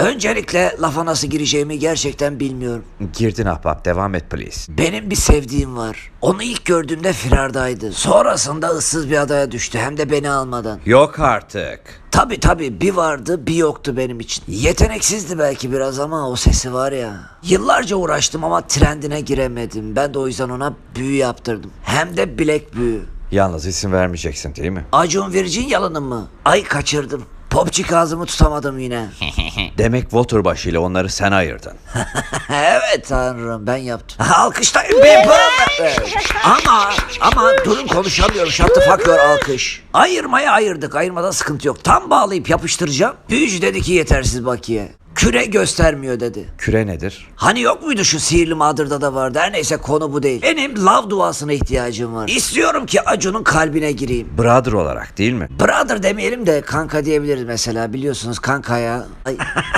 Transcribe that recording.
Öncelikle lafa nasıl gireceğimi gerçekten bilmiyorum. Girdin ahbap devam et please. Benim bir sevdiğim var. Onu ilk gördüğümde firardaydı. Sonrasında ıssız bir adaya düştü hem de beni almadan. Yok artık. Tabi tabi bir vardı bir yoktu benim için. Yeteneksizdi belki biraz ama o sesi var ya. Yıllarca uğraştım ama trendine giremedim. Ben de o yüzden ona büyü yaptırdım. Hem de bilek büyü. Yalnız isim vermeyeceksin değil mi? Acun Virginyalı'nın mı? Ay kaçırdım. Popçik ağzımı tutamadım yine. Demek Waterbaşı ile onları sen ayırdın. evet tanrım ben yaptım. Alkışlayın bir Ama ama durun konuşamıyorum. Fuck your alkış. Ayırmaya ayırdık. Ayırmada sıkıntı yok. Tam bağlayıp yapıştıracağım. Büyücü dedi ki yetersiz bakiye. Küre göstermiyor dedi. Küre nedir? Hani yok muydu şu sihirli Mother'da da vardı. Her neyse konu bu değil. Benim love duasına ihtiyacım var. İstiyorum ki Acun'un kalbine gireyim. Brother olarak değil mi? Brother demeyelim de kanka diyebiliriz mesela. Biliyorsunuz kankaya. Ay.